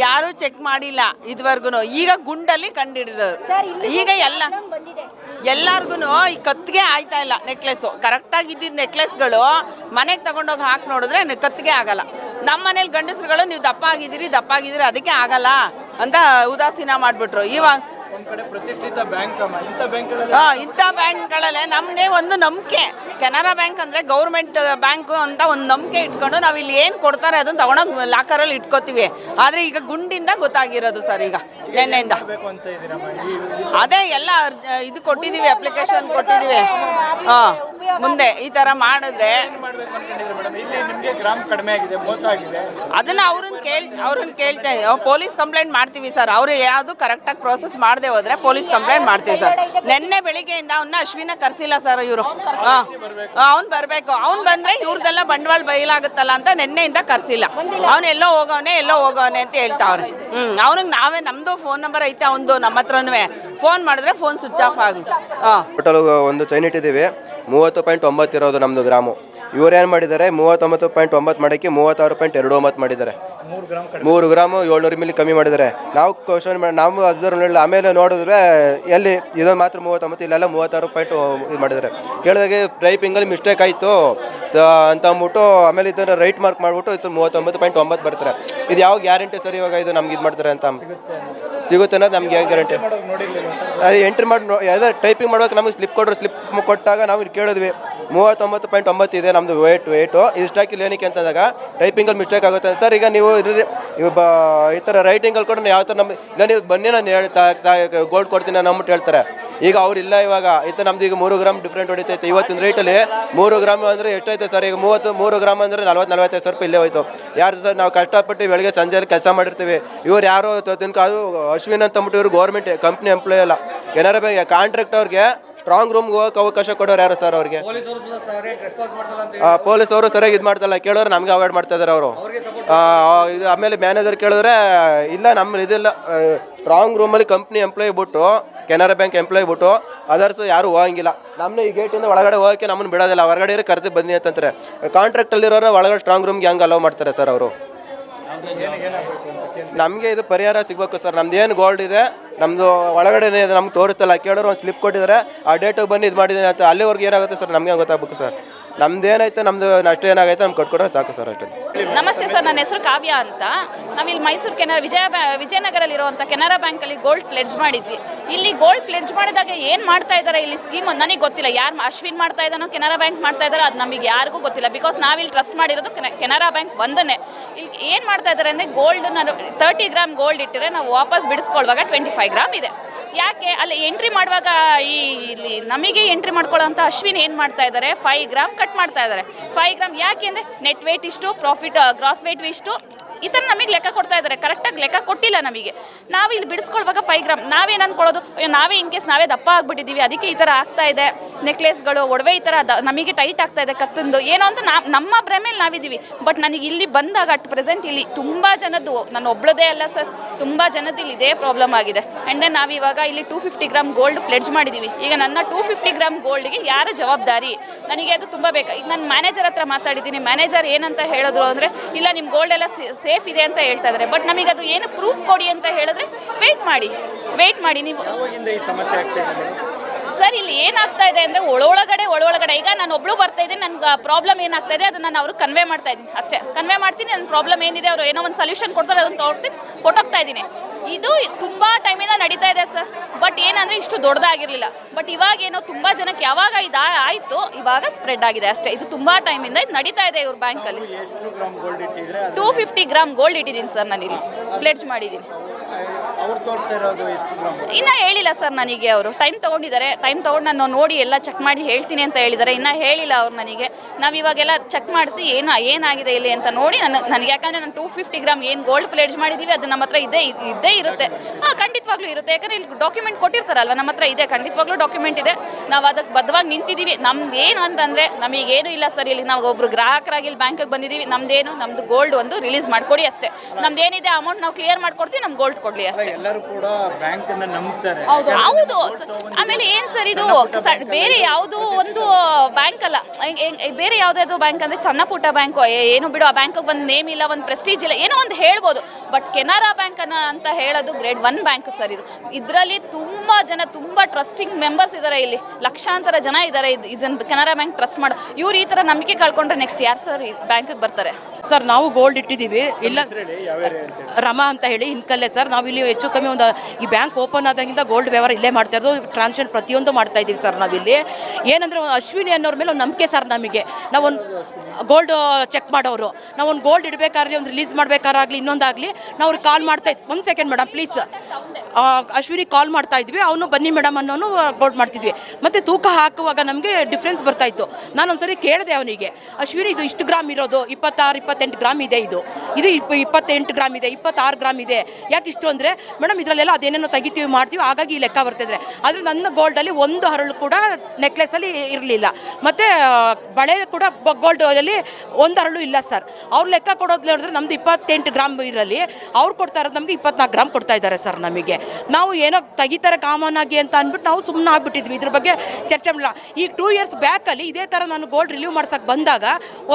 ಯಾರು ಚೆಕ್ ಮಾಡಿಲ್ಲ ಇದುವರೆಗೂ ಈಗ ಗುಂಡಲ್ಲಿ ಕಂಡಿಡಿದ್ರು ಈಗ ಎಲ್ಲ ಎಲ್ಲಾರ್ಗು ಈ ಕತ್ತಿಗೆ ಆಯ್ತಾ ಇಲ್ಲ ನೆಕ್ಲೆಸ್ಸು ಕರೆಕ್ಟಾಗಿ ಇದ್ದಿದ್ದ ನೆಕ್ಲೆಸ್ಗಳು ಮನೆಗೆ ತಗೊಂಡೋಗಿ ಹಾಕಿ ನೋಡಿದ್ರೆ ಕತ್ತಿಗೆ ಆಗಲ್ಲ. ನಮ್ಮ ಮನೇಲಿ ಗಂಡಸ್ರುಗಳು ನೀವು ದಪ್ಪ ಆಗಿದ್ದೀರಿ ದಪ್ಪ ಆಗಿದ್ದೀರಿ ಅದಕ್ಕೆ ಆಗಲ್ಲ ಅಂತ ಉದಾಸೀನ ಮಾಡಿಬಿಟ್ರು. ಇವಾಗ ಒಂದ್ ಕಡೆ ಪ್ರತಿಷ್ಠಿತ ಬ್ಯಾಂಕ್ ಅಮ್ಮ. ಇಂಥ ಬ್ಯಾಂಕ್ಗಳಲ್ಲಿ ಹಾ ಇಂಥ ಬ್ಯಾಂಕ್ಗಳಲ್ಲೇ ನಮಗೆ ಒಂದು ನಂಬಿಕೆ. ಕೆನರಾ ಬ್ಯಾಂಕ್ ಅಂದರೆ ಗೌರ್ಮೆಂಟ್ ಬ್ಯಾಂಕು ಅಂತ ಒಂದು ನಂಬಿಕೆ ಇಟ್ಕೊಂಡು ನಾವು ಇಲ್ಲಿ ಏನು ಕೊಡ್ತಾರೆ ಅದನ್ನು ತಗೊಂಡೋಗಿ ಲಾಕರಲ್ಲಿ ಇಟ್ಕೋತೀವಿ. ಆದರೆ ಈಗ ಗುಂಡಿಂದ ಗೊತ್ತಾಗಿರೋದು ಸರ್ ಈಗ ನಿನ್ನೆಯಿಂದ. ಅದೇ ಎಲ್ಲ ಇದು ಕೊಟ್ಟಿದ್ದೀವಿ ಅಪ್ಲಿಕೇಶನ್ ಕೊಟ್ಟಿದ್ದೀವಿ ಹಾಂ ಮುಂದೆ ಈ ತರ ಮಾಡಿದ್ರೆ ಮಾಡ್ಬೇಕು ಅನ್ಕೊಂಡಿದ್ರೆ ಮೇಡಮ್? ಇಲ್ಲಿ ನಿಮಗೆ ಗ್ರಾಮ್ ಕಡಿಮೆ ಮೋಸ ಆಗಿದೆ. ಅದನ್ನ ಅವ್ರನ್ನ ಕೇಳ್ ಅವ್ರನ್ನ ಕೇಳ್ತಾ ಇದ್ದೀವಿ ಪೊಲೀಸ್ ಕಂಪ್ಲೇಂಟ್ ಮಾಡ್ತೀವಿ ಸರ್. ಅವರು ಯಾವುದು ಕರೆಕ್ಟಾಗಿ ಪ್ರೋಸೆಸ್ ಮಾಡದೆ ಹೋದ್ರೆ ಪೊಲೀಸ್ ಕಂಪ್ಲೇಂಟ್ ಮಾಡ್ತೀವಿ ಸರ್. ನಿನ್ನೆ ಬೆಳಿಗ್ಗೆಯಿಂದ ಅವನ್ನ ಅಶ್ವಿನ ಕರ್ಸಿಲ್ಲ ಸರ್ ಇವರು. ಅವ್ನ್ ಅವ್ನು ಬರಬೇಕು. ಅವ್ನು ಬಂದ್ರೆ ಇವ್ರದ್ದೆಲ್ಲ ಬಂಡವಾಳ ಬಯಲಾಗುತ್ತಲ್ಲ ಅಂತ ನಿನ್ನೆಯಿಂದ ಕರ್ಸಿಲ್ಲ. ಅವ್ನು ಎಲ್ಲೋ ಹೋಗವನೆ ಎಲ್ಲೋ ಹೋಗವನೆ ಅಂತ ಹೇಳ್ತಾವ್ರೆ. ಹ್ಮ್ ಅವ್ನಿಗೆ ನಾವೇ ನಮ್ದು ಫೋನ್ ನಂಬರ್ ಐತೆ ಅವನದು ನಮ್ಮ ಹತ್ರನೂ ಫೋನ್ ಮಾಡಿದ್ರೆ ಫೋನ್ ಸ್ವಿಚ್ ಆಫ್ ಆಗುತ್ತೆ. ಹಾಂ ಒಂದು ಚೈನ್ ಇಟ್ಟಿದ್ದೀವಿ. ಮೂವತ್ತು ಪಾಯಿಂಟ್ ಒಂಬತ್ತು ಇರೋದು ನಮ್ಮದು ಗ್ರಾಮು. ಇವ್ರು ಏನು ಮಾಡಿದ್ದಾರೆ? ಮೂವತ್ತೊಂಬತ್ತು ಪಾಯಿಂಟ್ ಒಂಬತ್ತು ಮಾಡೋಕ್ಕೆ ಮೂವತ್ತಾರು ಪಾಯಿಂಟ್ ಎರಡು ಒಂಬತ್ತು ಮಾಡಿದ್ದಾರೆ. ಮೂರು ಗ್ರಾಮ್ ಏಳ್ನೂರು ಮಿಲಿ ಕಮ್ಮಿ ಮಾಡಿದ್ದಾರೆ. ನಾವು ಕ್ವಶನ್ ಮಾಡಿ, ನಾವು ಅಬ್ಸರ್ವ್ ಮಾಡಿಲ್ಲ ಆಮೇಲೆ ನೋಡಿದ್ರೆ ಎಲ್ಲಿ ಇದು ಮಾತ್ರ ಮೂವತ್ತೊಂಬತ್ತು, ಇಲ್ಲೆಲ್ಲ ಮೂವತ್ತಾರು ಪಾಯಿಂಟ್ ಇದು ಮಾಡಿದ್ದಾರೆ. ಕೇಳಿದಾಗೆ ಟೈಪಿಂಗಲ್ಲಿ ಮಿಸ್ಟೇಕ್ ಆಯಿತು. ಸೊ, ಅಂತ ಅಂದ್ಬಿಟ್ಟು ಆಮೇಲೆ ಇದನ್ನು ರೈಟ್ ಮಾರ್ಕ್ ಮಾಡಿಬಿಟ್ಟು ಇದು ಮೂವತ್ತೊಂಬತ್ತು ಪಾಯಿಂಟ್ ಒಂಬತ್ತು ಬರ್ತಾರೆ. ಇದು ಯಾವ ಗ್ಯಾರಂಟಿ ಸರ್ ಇವಾಗ ಇದು ನಮ್ಗೆ ಇದು ಮಾಡ್ತಾರೆ ಅಂತ? ಸಿಗುತ್ತೆ ಅನ್ನೋದು ನಮ್ಗೆ ಏನು ಗ್ಯಾರಂಟಿ ಅದೇ ಎಂಟ್ರಿ ಮಾಡಿ ಯಾವುದೋ ಟೈಪಿಂಗ್ ಮಾಡ್ಬೇಕು, ನಮಗೆ ಸ್ಲಿಪ್ ಕೊಟ್ಟರು ಸ್ಲಿಪ್ ಕೊಟ್ಟಾಗ ನಾವು ಕೇಳಿದ್ವಿ. ಮೂವತ್ತೊಂಬತ್ತು ಪಾಯಿಂಟ್ ಒಂಬತ್ತು ಇದೆ ನಮ್ಮದು ವೇಟ್ ವೇಟು ಇಷ್ಟಾಕಿಲ್ಲ ಏನಕ್ಕೆ ಅಂತಂದಾಗ ಟೈಪಿಂಗಲ್ಲಿ ಮಿಸ್ಟೇಕ್ ಆಗುತ್ತೆ ಸರ್ ಈಗ ನೀವು ಇವ್ ಈ ಥರ ರೈಟಿಂಗಲ್ಲಿ ಕೂಡ ಯಾವ ಥರ ನಮ್ಮ ಇಲ್ಲ, ನೀವು ಬನ್ನಿ ನಾನು ಹೇಳ್ತಾ ಗೋಲ್ಡ್ ಕೊಡ್ತೀನಿ ನಾನು ಹೇಳ್ತಾರೆ. ಈಗ ಅವ್ರಿಲ್ಲ ಇವಾಗ. ಇತ್ತು ನಮ್ದು ಈಗ ಮೂರು ಗ್ರಾಮ್ ಡಿಫ್ರೆಂಟ್ ಹೊಡಿತೈತೆ. ಇವತ್ತಿನ ರೇಟಲ್ಲಿ ಮೂರು ಗ್ರಾಮ್ ಅಂದರೆ ಎಷ್ಟೈತೆ ಸರ್ ಈಗ ಮೂವತ್ತು, ಮೂರು ಗ್ರಾಮ್ ಅಂದರೆ ನಲ್ವತ್ತು ನಲ್ವತ್ತೈದು ಸಾವಿರ ರೂಪಾಯಿ ಇಲ್ಲೇ ಹೋಯ್ತು. ಯಾರು ಸರ್ ನಾವು ಕಷ್ಟಪಟ್ಟು ಬೆಳಗ್ಗೆ ಸಂಜೆಯಲ್ಲಿ ಕೆಲಸ ಮಾಡಿರ್ತೀವಿ. ಇವ್ರು ಯಾರು ತಿನ್ಕ ಅದು ಅಶ್ವಿನ್ ಅಂತ ಅಂದ್ಬಿಟ್ಟು ಇವರು ಗೌರ್ಮೆಂಟ್ ಕಂಪ್ನಿ ಎಂಪ್ಲಾಯ್ ಅಲ್ಲ. ಕೆನರಾ ಬ್ಯಾಂಕ್ ಕಾಂಟ್ರಾಕ್ಟ್ ಅವ್ರಿಗೆ ಸ್ಟ್ರಾಂಗ್ ರೂಮ್ಗೆ ಹೋಗಕ್ಕೆ ಅವಕಾಶ ಕೊಡೋರು ಯಾರು ಸರ್ ಅವ್ರಿಗೆ ಪೊಲೀಸ್ ಅವರು ಸರಿಯಾಗಿ ಇದು ಮಾಡ್ತಲ್ಲ. ಕೇಳೋರು ನಮ್ಗೆ ಅವಾಯ್ಡ್ ಮಾಡ್ತಾ ಇದಾರೆ ಅವರು ಇದು ಆಮೇಲೆ ಮ್ಯಾನೇಜರ್ ಕೇಳಿದ್ರೆ ಇಲ್ಲ ನಮ್ಮ ಇದಿಲ್ಲ ಸ್ಟ್ರಾಂಗ್ ರೂಮಲ್ಲಿ ಕಂಪ್ನಿ ಎಂಪ್ಲಾಯ್ ಬಿಟ್ಟು ಕೆನರಾ ಬ್ಯಾಂಕ್ ಎಂಪ್ಲಾಯ್ ಬಿಟ್ಟು ಅದರ್ಸ್ ಯಾರು ಹೋಗಂಗಿಲ್ಲ. ನಮ್ಮನ್ನ ಈ ಗೇಟಿಂದ ಒಳಗಡೆ ಹೋಗೋಕ್ಕೆ ನಮ್ಮನ್ನು ಬಿಡೋದಿಲ್ಲ. ಹೊರಗಡೆ ಇರೋ ಕರೆದು ಬನ್ನಿ ಅಂತಂತಾರೆ. ಕಾಂಟ್ರಾಕ್ಟಲ್ಲಿರೋರು ಒಳಗಡೆ ಸ್ಟ್ರಾಂಗ್ ರೂಮ್ಗೆ ಹೆಂಗೆ ಅಲೋ ಮಾಡ್ತಾರೆ ಸರ್ ಅವರು. ನಮಗೆ ಇದು ಪರಿಹಾರ ಸಿಗಬೇಕು ಸರ್ ನಮ್ದು ಏನು ಗೋಲ್ಡ್ ಇದೆ ನಮ್ಮದು ಒಳಗಡೆನೇ ಇದೆ, ನಮ್ಗೆ ತೋರಿಸ್ತಲ್ಲ ಕೇಳೋರು ಒಂದು ಸ್ಲಿಪ್ ಕೊಟ್ಟಿದ್ದಾರೆ. ಆ ಡೇಟಿಗೆ ಬಂದು ಇದು ಮಾಡಿದ್ದೀನಿ ಅಂತ. ಅಲ್ಲಿವರೆಗೆ ಏನಾಗುತ್ತೆ ಸರ್? ನಮಗೆ ಗೊತ್ತಾಗಬೇಕು ಸರ್? ನಮ್ದು ಏನೈತೆ ನಮ್ಮದು ನಷ್ಟ ಏನಾಗೈತೆ, ನಮ್ಗೆ ಕೊಟ್ಕೊಟ್ರೆ ಸಾಕು ಸರ್ ಅಷ್ಟೇ. ನಮಸ್ತೆ ಸರ್, ನನ್ನ ಹೆಸರು ಕಾವ್ಯ ಅಂತ. ನಾವಿಲ್ಲಿ ಮೈಸೂರು ಕೆನರಾ, ವಿಜಯ ವಿಜಯನಗರಲ್ಲಿರುವಂಥ ಕೆನರಾ ಬ್ಯಾಂಕಲ್ಲಿ ಗೋಲ್ಡ್ ಪ್ಲೆಡ್ಜ್ ಮಾಡಿದ್ವಿ. ಇಲ್ಲಿ ಗೋಲ್ಡ್ ಪ್ಲೆಡ್ಜ್ ಮಾಡಿದಾಗ ಏನು ಮಾಡ್ತಾ ಇದ್ದಾರೆ ಇಲ್ಲಿ ಸ್ಕೀಮ್ ನನಗೆ ಗೊತ್ತಿಲ್ಲ. ಯಾರು ಅಶ್ವಿನ್ ಮಾಡ್ತಾ ಇದ್ದಾನೋ, ಕೆನರಾ ಬ್ಯಾಂಕ್ ಮಾಡ್ತಾ ಇದ್ದಾರೆ ಅದು ನಮಗೆ ಯಾರಿಗೂ ಗೊತ್ತಿಲ್ಲ. ಬಿಕಾಸ್ ನಾವಿಲ್ಲಿ ಟ್ರಸ್ಟ್ ಮಾಡಿರೋದು ಕೆನರಾ ಬ್ಯಾಂಕ್ ಒಂದನೇ ಇಲ್ಲಿ ಏನು ಮಾಡ್ತಾ ಇದ್ದಾರೆ ಅಂದರೆ ಗೋಲ್ಡ್ ನಾನು ತರ್ಟಿ ಗ್ರಾಮ್ ಗೋಲ್ಡ್ ಇಟ್ಟರೆ ನಾವು ವಾಪಸ್ ಬಿಡಿಸ್ಕೊಳ್ಳುವಾಗ ಟ್ವೆಂಟಿ ಫೈವ್ ಗ್ರಾಮ್ ಇದೆ. ಯಾಕೆ? ಅಲ್ಲಿ ಎಂಟ್ರಿ ಮಾಡುವಾಗ ಈ, ಇಲ್ಲಿ ನಮಗೆ ಎಂಟ್ರಿ ಮಾಡ್ಕೊಳ್ಳೋ ಅಶ್ವಿನ್ ಏನು ಮಾಡ್ತಾ ಇದ್ದಾರೆ ಫೈವ್ ಗ್ರಾಮ್ ಕಟ್ ಮಾಡ್ತಾ ಇದ್ದಾರೆ ಫೈವ್ ಗ್ರಾಮ್ ಯಾಕೆ ಅಂದರೆ ನೆಟ್ ವೇಟ್ ಇಷ್ಟು ಪ್ರಾಫಿಟ್ ಗ್ರಾಸ್ ವೇಟ್ ಇಷ್ಟು, ಈ ಥರ ನಮಗೆ ಲೆಕ್ಕ ಕೊಡ್ತಾ ಇದ್ದಾರೆ ಕರೆಕ್ಟಾಗಿ ಲೆಕ್ಕ ಕೊಟ್ಟಿಲ್ಲ ನಮಗೆ. ನಾವು ಇಲ್ಲಿ ಬಿಡಿಸ್ಕೊಳ್ವಾಗ ಫೈವ್ ಗ್ರಾಮ್ ನಾವೇನು ಅನ್ಕೊಳ್ಳೋದು? ನಾವೇ ಇನ್ ಕೇಸ್ ನಾವೇ ದಪ್ಪ ಆಗ್ಬಿಟ್ಟಿದ್ದೀವಿ ಅದಕ್ಕೆ ಈ ಥರ ಆಗ್ತಾ ಇದೆ. ನೆಕ್ಲೆಸ್ಗಳು ಒಡವೆ ಈ ಥರ ನಮಗೆ ಟೈಟ್ ಆಗ್ತಾ ಇದೆ ಕತ್ತಂದು. ಏನೋ ಅಂತ ನಾ, ನಮ್ಮ ಭ್ರಮೇಲಿ ನಾವಿದ್ದೀವಿ. ಬಟ್ ನನಗೆ ಇಲ್ಲಿ ಬಂದಾಗ ಅಟ್ ಪ್ರೆಸೆಂಟ್ ಇಲ್ಲಿ ತುಂಬ ಜನದ್ದು, ನಾನು ಒಬ್ಳದೇ ಅಲ್ಲ ಸರ್ ತುಂಬ ಜನದ್ದು ಇಲ್ಲಿ ಇದೇ ಪ್ರಾಬ್ಲಮ್ ಆಗಿದೆ. ಆ್ಯಂಡ್ ದೆನ್ ನಾವು ಇವಾಗ ಇಲ್ಲಿ two fifty gram gold pledge ಮಾಡಿದ್ದೀವಿ ಈಗ ನನ್ನ ಟೂ ಫಿಫ್ಟಿ ಗ್ರಾಮ್ ಗೋಲ್ಡ್ಗೆ ಯಾರ ಜವಾಬ್ದಾರಿ? ನನಗೆ ಅದು ತುಂಬ ಬೇಕು. ಈಗ ನಾನು ಮ್ಯಾನೇಜರ್ ಹತ್ರ ಮಾತಾಡಿದ್ದೀನಿ. ಮ್ಯಾನೇಜರ್ ಏನಂತ ಹೇಳಿದ್ರು ಅಂದರೆ, ಇಲ್ಲ ನಿಮ್ಮ ಗೋಲ್ಡ್ ಎಲ್ಲ ಸೇಫ್ ಇದೆ ಅಂತ ಹೇಳ್ತಾ ಇದ್ದಾರೆ ಬಟ್ ನಮಗೆ ಅದು ಏನು ಪ್ರೂಫ್ ಕೊಡಿ ಅಂತ ಹೇಳಿದ್ರೆ ವೆಯ್ಟ್ ಮಾಡಿ ವೆಯ್ಟ್ ಮಾಡಿ ನೀವು ಈ ಸಮಸ್ಯೆ ಆಗ್ತಾ ಸರ್ ಇಲ್ಲಿ ಏನಾಗ್ತಾ ಇದೆ ಅಂದರೆ ಒಳೊಳಗಡೆ ಒಳೊಳಗಡೆ. ಈಗ ನಾನು ಒಬ್ಳು ಬರ್ತಾ ಇದ್ದೀನಿ ನನ್ಗೆ ಪ್ರಾಬ್ಲಮ್ ಏನಾಗ್ತಾ ಇದೆ ಅದನ್ನ ನಾನು ಅವ್ರಿಗೆ ಕನ್ವೆ ಮಾಡ್ತಾ ಇದ್ದೀನಿ. ಅಷ್ಟೇ. ಕನ್ವೆ ಮಾಡ್ತೀನಿ ನನ್ನ ಪ್ರಾಬ್ಲಮ್ ಏನಿದೆ ಅವರು ಏನೋ ಒಂದು ಸೊಲ್ಯೂಷನ್ ಕೊಡ್ತಾರೆ ಅದನ್ನು ತೊಗೊಳ್ತೀನಿ ಕೊಟ್ಟೋಗ್ತಾ ಇದ್ದೀನಿ. ಇದು ತುಂಬ ಟೈಮಿಂದ ನಡೀತಾ ಇದೆ ಸರ್ ಬಟ್ ಏನಂದರೆ ಇಷ್ಟು ದೊಡ್ಡದಾಗಿರಲಿಲ್ಲ. ಬಟ್ ಇವಾಗ ಏನೋ ತುಂಬ ಜನಕ್ಕೆ ಯಾವಾಗ ಇದು ಆಯಿತು ಇವಾಗ ಸ್ಪ್ರೆಡ್ ಆಗಿದೆ ಅಷ್ಟೇ. ಇದು ತುಂಬ ಟೈಮಿಂದ ಇದು ನಡೀತಾ ಇದೆ ಇವ್ರ ಬ್ಯಾಂಕಲ್ಲಿ ಟೂ ಫಿಫ್ಟಿ ಗ್ರಾಮ್ ಗೋಲ್ಡ್ ಇಟ್ಟಿದ್ದೀನಿ ಸರ್ ನಾನಿಲ್ಲಿ ಮಾಡಿದ್ದೀನಿ. ಅವ್ರು ತೋರ್ತಾ ಎಷ್ಟು ಗ್ರಾಮ್ ಇನ್ನ ಹೇಳಿಲ್ಲ ಸರ್ ನನಗೆ ಅವರು. ಟೈಮ್ ತೊಗೊಂಡಿದ್ದಾರೆ. ಟೈಮ್ ತೊಗೊಂಡು ನಾನು ನೋಡಿ ಎಲ್ಲ ಚೆಕ್ ಮಾಡಿ ಹೇಳ್ತೀನಿ ಅಂತ ಹೇಳಿದ್ದಾರೆ ಇನ್ನ ಹೇಳಿಲ್ಲ ಅವ್ರು ನನಗೆ. ನಾವು ಇವಾಗೆಲ್ಲ ಚೆಕ್ ಮಾಡಿಸಿ ಏನು ಏನಾಗಿದೆ ಇಲ್ಲಿ ಅಂತ ನೋಡಿ ನಾನು ನನಗೆ ಯಾಕಂದರೆ ನಾನು ಟೂ ಫಿಫ್ಟಿ ಗ್ರಾಮ್ ಏನು ಗೋಲ್ಡ್ ಪ್ಲೇಡ್ಜ್ ಮಾಡಿದ್ದೀವಿ ಅದು ನಮ್ಮ ಹತ್ರ ಇದೇ ಇದ್ದೇ ಇರುತ್ತೆ. ಹಾಂ ಖಂಡಿತವಾಗ್ಲೂ ಇರುತ್ತೆ. ಯಾಕಂದರೆ ಇಲ್ಲಿ ಡಾಕ್ಯುಮೆಂಟ್ ಕೊಟ್ಟಿರ್ತಾರಲ್ವ ನಮ್ಮ ಹತ್ರ ಇದೆ. ಖಂಡಿತವಾಗ್ಲೂ ಡಾಕ್ಯುಮೆಂಟ್ ಇದೆ. ನಾವು ಅದಕ್ಕೆ ಬದ್ಧವಾಗಿ ನಿಂತಿದ್ದೀವಿ ನಮ್ದು ಏನು ಅಂತಂದರೆ ನಮಗೇನು ಇಲ್ಲ ಸರ್ ಇಲ್ಲಿ. ನಾವು ಒಬ್ರು ಗ್ರಾಹಕರಾಗಿ ಇಲ್ಲಿ ಬ್ಯಾಂಕಿಗೆ ಬಂದಿದ್ದೀವಿ ನಮ್ದೇನು ನಮ್ದು ಗೋಲ್ಡ್ ಒಂದು ರಿಲೀಸ್ ಮಾಡಿಕೊಡಿ ಅಷ್ಟೇ. ನಮ್ದು ಏನಿದೆ ಅಮೌಂಟ್ ನಾವು ಕ್ಲಿಯರ್ ಮಾಡ್ಕೊಡ್ತೀವಿ ನಮ್ಗೆ ಗೋಲ್ಡ್ ಕೊಡಲಿ ಅಷ್ಟೇ. ಎಲ್ಲರೂ ಕೂಡ ಬ್ಯಾಂಕ್ ನಂಬ್ತಾರೆ. ಹೌದು ಹೌದು. ಆಮೇಲೆ ಏನ್ ಸರ್ ಇದು ಸರ್ ಬೇರೆ ಯಾವುದು ಒಂದು ಬ್ಯಾಂಕ್ ಅಲ್ಲ. ಬೇರೆ ಯಾವುದಾದ್ರು ಬ್ಯಾಂಕ್ ಅಂದ್ರೆ ಸಣ್ಣ ಪುಟ್ಟ ಬ್ಯಾಂಕು ಏನು ಬಿಡು ಆ ಬ್ಯಾಂಕ್ ಒಂದು ನೇಮ್ ಇಲ್ಲ ಒಂದು ಪ್ರೆಸ್ಟೀಜ್ ಇಲ್ಲ ಏನೋ ಒಂದು ಹೇಳ್ಬೋದು. ಬಟ್ ಕೆನರಾ ಬ್ಯಾಂಕ್ ಅನ್ನ ಅಂತ ಹೇಳೋದು ಗ್ರೇಡ್ ಒನ್ ಬ್ಯಾಂಕ್ ಸರ್ ಇದು. ಇದರಲ್ಲಿ ತುಂಬಾ ಜನ ತುಂಬಾ ಟ್ರಸ್ಟಿಂಗ್ ಮೆಂಬರ್ಸ್ ಇದ್ದಾರೆ ಇಲ್ಲಿ. ಲಕ್ಷಾಂತರ ಜನ ಇದ್ದಾರೆ ಇದನ್ನ ಕೆನರಾ ಬ್ಯಾಂಕ್ ಟ್ರಸ್ಟ್ ಮಾಡೋ. ಇವ್ರು ಈ ಥರ ನಂಬಿಕೆ ಕಳ್ಕೊಂಡ್ರೆ ನೆಕ್ಸ್ಟ್ ಯಾರು ಸರ್ ಬ್ಯಾಂಕಿಗೆ ಬರ್ತಾರೆ? ಸರ್ ನಾವು ಗೋಲ್ಡ್ ಇಟ್ಟಿದ್ದೀವಿ. ಇಲ್ಲ ರಮಾ ಅಂತ ಹೇಳಿ ಇನ್ಕಲ್ಲೇ ಸರ್. ನಾವು ಇಲ್ಲಿ ಹೆಚ್ಚು ಕಮ್ಮಿ ಒಂದು ಈ ಬ್ಯಾಂಕ್ ಓಪನ್ ಆದಾಗಿಂದ ಗೋಲ್ಡ್ ವ್ಯವಹಾರ ಇಲ್ಲೇ ಮಾಡ್ತಾ ಇರೋದು ಟ್ರಾನ್ಸಾಕ್ಷನ್ ಪ್ರತಿಯೊಂದು ಮಾಡ್ತಾ ಇದ್ದೀವಿ ಸರ್ ನಾವಿಲ್ಲಿ ಏನಂದ್ರೆ ಅಶ್ವಿನಿ ಅನ್ನೋರ ಮೇಲೆ ಒಂದು ನಂಬಿಕೆ ಸರ್ ನಮಗೆ. ನಾವೊಂದು ಗೋಲ್ಡ್ ಚೆಕ್ ಮಾಡೋರು. ನಾವು ಒಂದು ಗೋಲ್ಡ್ ಇಡಬೇಕಾದ್ರೆ ಒಂದು ರಿಲೀಸ್ ಮಾಡಬೇಕಾರಾಗಲಿ ಇನ್ನೊಂದಾಗಲಿ ನಾವು ಅವ್ರಿಗೆ ಕಾಲ್ ಮಾಡ್ತಾ ಇದ್ವಿ ಒಂದು second madam please Ashwini call ಮಾಡ್ತಾ ಇದ್ವಿ. ಅವನು ಬನ್ನಿ ಮೇಡಮ್ ಅನ್ನೋನು ಗೋಲ್ಡ್ ಮಾಡ್ತಿದ್ವಿ. ಮತ್ತು ತೂಕ ಹಾಕುವಾಗ ನಮಗೆ ಡಿಫ್ರೆನ್ಸ್ ಬರ್ತಾ ಇತ್ತು. ನಾನು ಒಂದ್ಸರಿ ಕೇಳಿದೆ ಅವನಿಗೆ ಅಶ್ವಿನಿ ಇದು ಇಷ್ಟು ಗ್ರಾಮ್ ಇರೋದು ಇಪ್ಪತ್ತಾರು ಇಪ್ಪತ್ತೆಂಟು ಗ್ರಾಮ್ ಇದೆ ಇದು. ಇದು ಇಪ್ಪ, ಇಪ್ಪತ್ತೆಂಟು ಗ್ರಾಮ್ ಇದೆ, ಇಪ್ಪತ್ತಾರು ಗ್ರಾಮ್ ಇದೆ. ಯಾಕೆ ಇಷ್ಟು ಅಂದರೆ, ಮೇಡಮ್ ಇದರಲ್ಲೆಲ್ಲ ಅದೇನೇನೋ ತೆಗಿತೀವಿ ಮಾಡ್ತೀವಿ, ಹಾಗಾಗಿ ಈ ಲೆಕ್ಕ ಬರ್ತಿದ್ರೆ ಆದರೆ ನನ್ನ ಗೋಲ್ಡಲ್ಲಿ ಒಂದು ಹರಳು ಕೂಡ ನೆಕ್ಲೆಸಲ್ಲಿ ಇರಲಿಲ್ಲ. ಮತ್ತು ಬಳೆ ಕೂಡ ಗೋಲ್ಡಲ್ಲಿ ಒಂದು ಹರಳು ಇಲ್ಲ ಸರ್ ಅವ್ರು ಲೆಕ್ಕ ಕೊಡೋದು ನೋಡಿದ್ರೆ ನಮ್ದು ಇಪ್ಪತ್ತೆಂಟು ಗ್ರಾಮ್ ಇರಲಿ ಅವ್ರು ಕೊಡ್ತಾ ಇರೋದು ನಮಗೆ ಇಪ್ಪತ್ನಾಲ್ಕು ಗ್ರಾಮ್ ಕೊಡ್ತಾ ಇದ್ದಾರೆ ಸರ್ ನಮಗೆ. ನಾವು ಏನೋ ತೆಗಿತಾರೆ ಕಾಮನ್ ಆಗಿ ಅಂತ ಅಂದ್ಬಿಟ್ಟು ನಾವು ಸುಮ್ಮನೆ ಆಗಿಬಿಟ್ಟಿದ್ವಿ. ಇದ್ರ ಬಗ್ಗೆ ಚರ್ಚೆ ಮಾಡಲ್ಲ ಈಗ ಟೂ ಇಯರ್ಸ್ ಬ್ಯಾಕಲ್ಲಿ ಇದೇ ಥರ ನಾನು ಗೋಲ್ಡ್ ರಿಲೀವ್ ಮಾಡ್ಸಕ್ಕೆ ಬಂದಾಗ,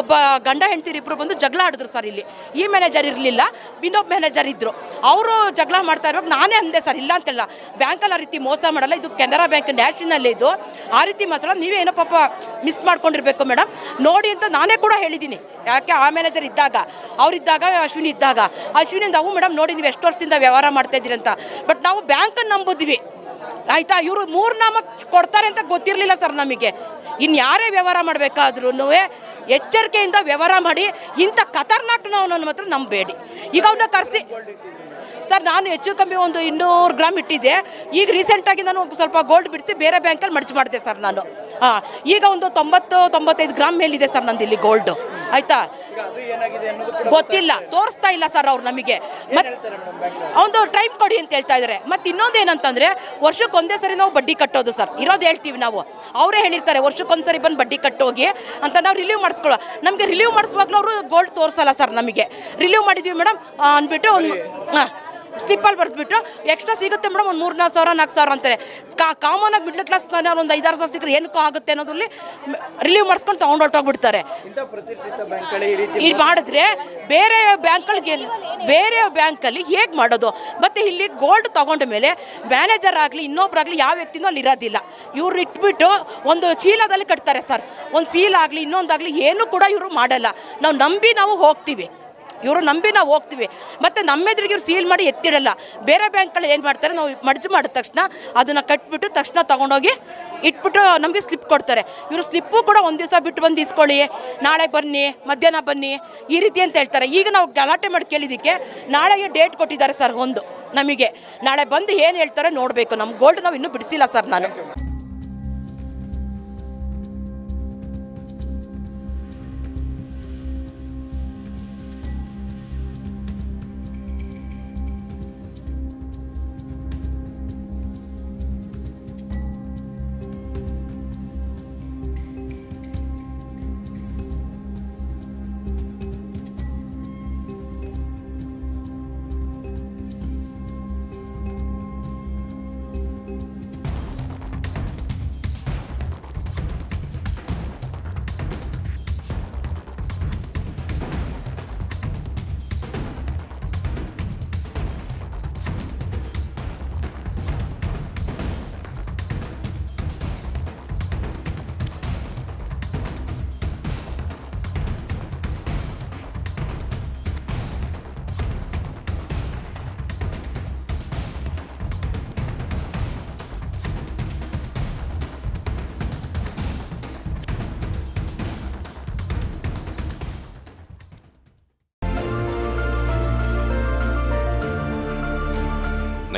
ಒಬ್ಬ ಗಂಡ ಹೆಂಡ್ತೀರಿ ಇಬ್ಬರು ಬಂದು ಜಗಳ ಆಡಿದ್ರು ಸರ್ ಇಲ್ಲಿ. ಈ ಮ್ಯಾನೇಜರ್ ಇರಲಿಲ್ಲ ಇನ್ನೊಬ್ಬ ಮ್ಯಾನೇಜರ್ ಇದ್ದರು ಅವರು ಜಗಳ ಮಾಡ್ತಾ ಇರುವಾಗ ನಾನೇ ಅಂದೆ ಸರ್, ಇಲ್ಲ ಅಂತೆಲ್ಲ ಬ್ಯಾಂಕಲ್ಲಿ ಆ ರೀತಿ ಮೋಸ ಮಾಡಲ್ಲ, ಇದು ಕೆನರಾ ಬ್ಯಾಂಕ್ ನ್ಯಾಷನಲ್ ಇದು. ಆ ರೀತಿ ಮಸಾಲ ನೀವೇನೋ ಪಾಪ ಮಿಸ್ ಮಾಡ್ಕೊಂಡಿರ್ಬೇಕು ಮೇಡಮ್ ನೋಡಿ ಅಂತ ನಾನೇ ಕೂಡ ಹೇಳಿದ್ದೀನಿ ಯಾಕೆ ಆ ಮ್ಯಾನೇಜರ್ ಇದ್ದಾಗ, ಅವರಿದ್ದಾಗ, ಅಶ್ವಿನಿ ಇದ್ದಾಗ. ಅಶ್ವಿನಿ ಅವು ಮೇಡಮ್ ನೋಡಿ ನೀವು ಎಷ್ಟು ವರ್ಷದಿಂದ ವ್ಯವಹಾರ ಮಾಡ್ತಾ ಇದ್ದೀರಿ ಅಂತ. ಬಟ್ ನಾವು ಬ್ಯಾಂಕನ್ನು ನಂಬುದ್ವಿ. ಆಯ್ತಾ? ಇವರು ಮೂರು ನಾಮಕ್ ಕೊಡ್ತಾರೆ ಅಂತ ಗೊತ್ತಿರಲಿಲ್ಲ ಸರ್ ನಮಗೆ. ಇನ್ನು ಯಾರೇ ವ್ಯವಹಾರ ಮಾಡಬೇಕಾದ್ರೂ ಎಚ್ಚರಿಕೆಯಿಂದ ವ್ಯವಹಾರ ಮಾಡಿ ಇಂಥ ಖತರ್ನಾಕ್ನವನನ್ನು ಮಾತ್ರ ನಂಬಬೇಡಿ ಈಗ ಅವನ್ನ ಕರೆಸಿ ಸರ್, ನಾನು ಹೆಚ್ಚು ಕಮ್ಮಿ ಒಂದು ಇನ್ನೂರು ಗ್ರಾಮ್ ಇಟ್ಟಿದ್ದೆ. ಈಗ ರೀಸೆಂಟಾಗಿ ನಾನು ಸ್ವಲ್ಪ ಗೋಲ್ಡ್ ಬಿಡಿಸಿ ಬೇರೆ ಬ್ಯಾಂಕಲ್ಲಿ ಮರ್ಜ್ ಮಾಡಿದೆ ಸರ್ ನಾನು. ಹಾಂ, ಈಗ ಒಂದು ತೊಂಬತ್ತು, ತೊಂಬತ್ತೈದು ಗ್ರಾಮ್ ಮೇಲಿದೆ ಸರ್ ನಂದು ಇಲ್ಲಿ ಗೋಲ್ಡು ಆಯಿತಾ? ಗೊತ್ತಿಲ್ಲ, ತೋರಿಸ್ತಾ ಇಲ್ಲ ಸರ್ ಅವ್ರು ನಮಗೆ. ಮತ್ತು ಒಂದು ಟೈಮ್ ಕೊಡಿ ಅಂತ ಹೇಳ್ತಾ ಇದ್ದಾರೆ ಮತ್ತೆ ಇನ್ನೊಂದು ಏನಂತಂದರೆ, ವರ್ಷಕ್ಕೆ ಒಂದೇ ಸರಿ ನಾವು ಬಡ್ಡಿ ಕಟ್ಟೋದು ಸರ್. ಇರೋದು ಹೇಳ್ತೀವಿ ನಾವು. ಅವರೇ ಹೇಳಿರ್ತಾರೆ ವರ್ಷಕ್ಕೊಂದು ಸರಿ ಬಂದು ಬಡ್ಡಿ ಕಟ್ಟೋಗಿ ಅಂತ ನಾವು ರಿಲೀವ್ ಮಾಡಿಸ್ಕೊಳ್ಳೋ. ನಮಗೆ ರಿಲೀವ್ ಮಾಡಿಸುವಾಗಲೂ ಅವರು ಗೋಲ್ಡ್ ತೋರಿಸಲ್ಲ ಸರ್ ನಮಗೆ. ರಿಲೀವ್ ಮಾಡಿದ್ದೀವಿ ಮೇಡಮ್ ಅಂದ್ಬಿಟ್ಟು ಹಾಂ. ಸ್ಲಿಪ್ಪಲ್ಲಿ ಬರೆದ್ಬಿಟ್ಟು ಎಕ್ಸ್ಟ್ರಾ ಸಿಗುತ್ತೆ ಮೇಡಮ್, ಒಂದು ಮೂರು ನಾಲ್ಕು ಸಾವಿರ ನಾಲ್ಕು ಸಾವಿರ ಅಂತಾರೆ. ಕಾಮನ್ ಆಗಿ ಮಿಡ್ಲ್ ಕ್ಲಾಸ್ ತಾನೇ ಒಂದು ಐದಾರು ಸಾವಿರ ಸಿಕ್ಕರೆ ಏನಕ್ಕೂ ಆಗುತ್ತೆ ಅನ್ನೋದ್ರಲ್ಲಿ ರಿಲೀವ್ ಮಾಡಿಸ್ಕೊಂಡು ತೊಗೊಂಡು ಹೊರಟೋಗ್ಬಿಡ್ತಾರೆ. ಇದು ಮಾಡಿದ್ರೆ ಬೇರೆ ಬ್ಯಾಂಕ್ಗಳಿಗೆ, ಬೇರೆ ಬ್ಯಾಂಕಲ್ಲಿ ಹೇಗೆ ಮಾಡೋದು? ಮತ್ತು ಇಲ್ಲಿ ಗೋಲ್ಡ್ ತಗೊಂಡ ಮೇಲೆ ಮ್ಯಾನೇಜರ್ ಆಗಲಿ ಇನ್ನೊಬ್ಬರಾಗಲಿ ಯಾವ ವ್ಯಕ್ತಿನೂ ಅಲ್ಲಿ ಇರೋದಿಲ್ಲ. ಇವ್ರು ಇಟ್ಬಿಟ್ಟು ಒಂದು ಚೀಲದಲ್ಲಿ ಕಟ್ತಾರೆ ಸರ್. ಒಂದು ಸೀಲ್ ಆಗಲಿ, ಇನ್ನೊಂದಾಗಲಿ ಏನೂ ಕೂಡ ಇವರು ಮಾಡಲ್ಲ. ನಾವು ನಂಬಿ ನಾವು ಹೋಗ್ತೀವಿ. ಇವರು ನಂಬಿ ನಾವು ಹೋಗ್ತೀವಿ. ಮತ್ತು ನಮ್ಮೆದ್ರಿಗೆ ಇವ್ರು ಸೀಲ್ ಮಾಡಿ ಎತ್ತಿಡಲ್ಲ. ಬೇರೆ ಬ್ಯಾಂಕ್ಗಳು ಏನು ಮಾಡ್ತಾರೆ? ನಾವು ಮಡ್ಜಿ ಮಾಡಿದ ತಕ್ಷಣ ಅದನ್ನು ಕಟ್ಬಿಟ್ಟು ತಕ್ಷಣ ತೊಗೊಂಡೋಗಿ ಇಟ್ಬಿಟ್ಟು ನಮಗೆ ಸ್ಲಿಪ್ ಕೊಡ್ತಾರೆ. ಇವರು ಸ್ಲಿಪ್ಪು ಕೂಡ ಒಂದು ದಿವಸ ಬಿಟ್ಟು ಬಂದು ಇಸ್ಕೊಳ್ಳಿ. ನಾಳೆ ಬನ್ನಿ, ಮಧ್ಯಾಹ್ನ ಬನ್ನಿ, ಈ ರೀತಿ ಅಂತ ಹೇಳ್ತಾರೆ. ಈಗ ನಾವು ಗಲಾಟೆ ಮಾಡಿ ಕೇಳಿದ್ದಕ್ಕೆ ನಾಳೆಗೆ ಡೇಟ್ ಕೊಟ್ಟಿದ್ದಾರೆ ಸರ್ ಒಂದು ನಮಗೆ. ನಾಳೆ ಬಂದು ಏನು ಹೇಳ್ತಾರೆ ನೋಡಬೇಕು. ನಮ್ಮ ಗೋಲ್ಡ್ ನಾವು ಇನ್ನೂ ಬಿಡಿಸಿಲ್ಲ ಸರ್ ನಾನು.